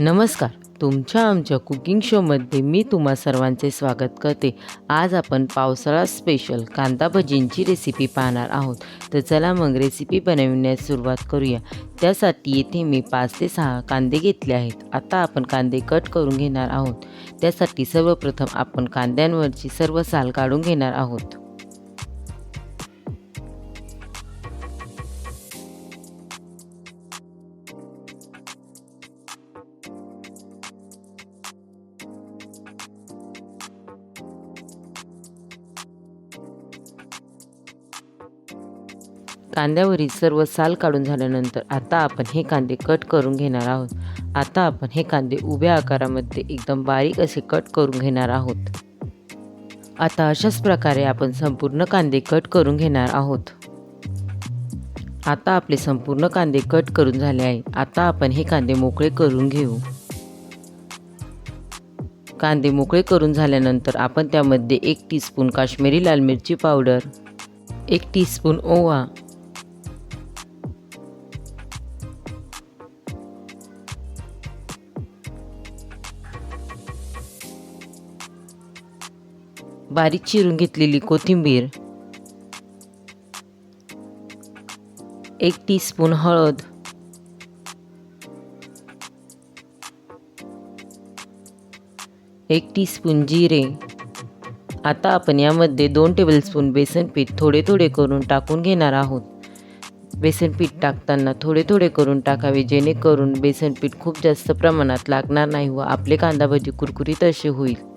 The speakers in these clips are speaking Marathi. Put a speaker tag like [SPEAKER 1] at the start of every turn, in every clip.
[SPEAKER 1] नमस्कार. तुमच्या आमच्या कुकिंग शोमध्ये मी तुम्हा सर्वांचे स्वागत करते. आज आपण पावसाळा स्पेशल कांदा भजींची रेसिपी पाहणार आहोत. तर चला मग रेसिपी बनविण्यास सुरुवात करूया. त्यासाठी येथे मी पाच ते सहा कांदे घेतले आहेत. आता आपण कांदे कट करून घेणार आहोत. त्यासाठी सर्वप्रथम आपण कांद्यांवरची सर्व साल काढून घेणार आहोत. कांद्यावरील सर्व साल काढून झाल्यानंतर आता आपण हे कांदे कट करून घेणार आहोत. आता आपण हे कांदे उभ्या आकारामध्ये एकदम बारीक असे कट करून घेणार आहोत. आता अशाच प्रकारे आपण संपूर्ण कांदे कट करून घेणार आहोत. आता आपले संपूर्ण कांदे कट करून झाले आहे. आता आपण हे कांदे मोकळे करून घेऊ. कांदे मोकळे करून झाल्यानंतर आपण त्यामध्ये एक टीस्पून काश्मीरी लाल मिरची पावडर एक टीस्पून ओवा बारीक चिरून घेतलेली कोथिंबीर एक टीस्पून हळद एक टीस्पून जिरे. आता आपण यामध्ये दोन टेबलस्पून बेसन पीठ थोडे थोडे करून टाकून घेणार आहोत. बेसन पीठ टाकताना थोडे थोडे करून टाकावे जेणेकरून बेसन पीठ खूप जास्त प्रमाणात लागणार नाही व आपले कांदा भजी कुरकुरीत असे होईल.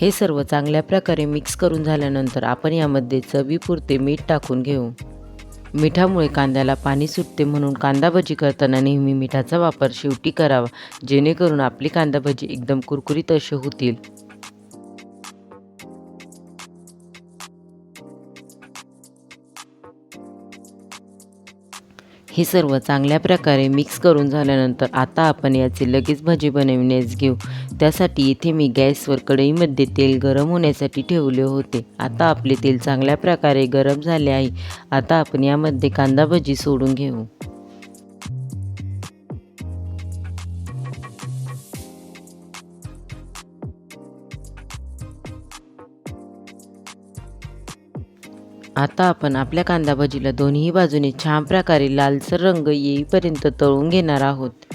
[SPEAKER 1] हे सर्व चांगल्या प्रकारे मिक्स करून झाल्यानंतर आपण यामध्ये चवीपुरते मीठ टाकून घेऊ. मिठामुळे कांद्याला पाणी सुटते म्हणून कांदा भजी करताना नेहमी मिठाचा वापर शेवटी करावा जेणेकरून आपली कांदा भजी एकदम कुरकुरीत अशी होतील. हे सर्व चांगल्या प्रकारे मिक्स करून झाल्यानंतर आता आपण याचे लगेच भजी बनविण्यास घेऊ. त्यासाठी इथे मी गॅसवर कढईमध्ये तेल गरम होण्यासाठी ठेवले होते. आता आपले तेल चांगल्या प्रकारे गरम झाले आहे. आता आपण यामध्ये कांदा भजी सोडून घेऊ. आता आपण आपल्या कांदा भजीला दोन्ही बाजूने छान प्रकारे लालसर रंग येईपर्यंत तळून घेणार आहोत.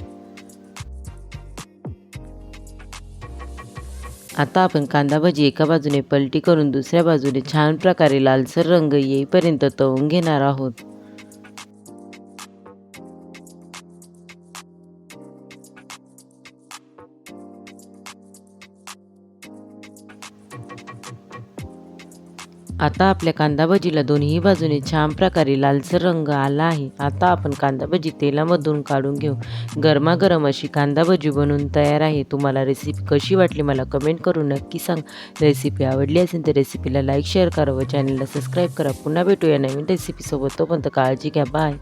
[SPEAKER 1] आता आपण कांदा भजी एका बाजूने पलटी करून दुसऱ्या बाजूने छान प्रकारे लालसर रंग येईपर्यंत तळून घेणार आहोत. आता आपल्या कांदा भजीला दोन्ही बाजूने छान प्रकारे लालसर रंग आला आहे. आता आपण कांदा भजी तेलामधून काढून घेऊ. गरमागरम अशी कांदा भजी बनवून तयार आहे. तुम्हाला रेसिपी कशी वाटली मला कमेंट करून नक्की सांग. रेसिपी आवडली असेल तर रेसिपीला लाईक शेअर करा व चॅनलला सबस्क्राईब करा. पुन्हा भेटूया नवीन रेसिपीसोबत तोपर्यंत काळजी घ्या. बाय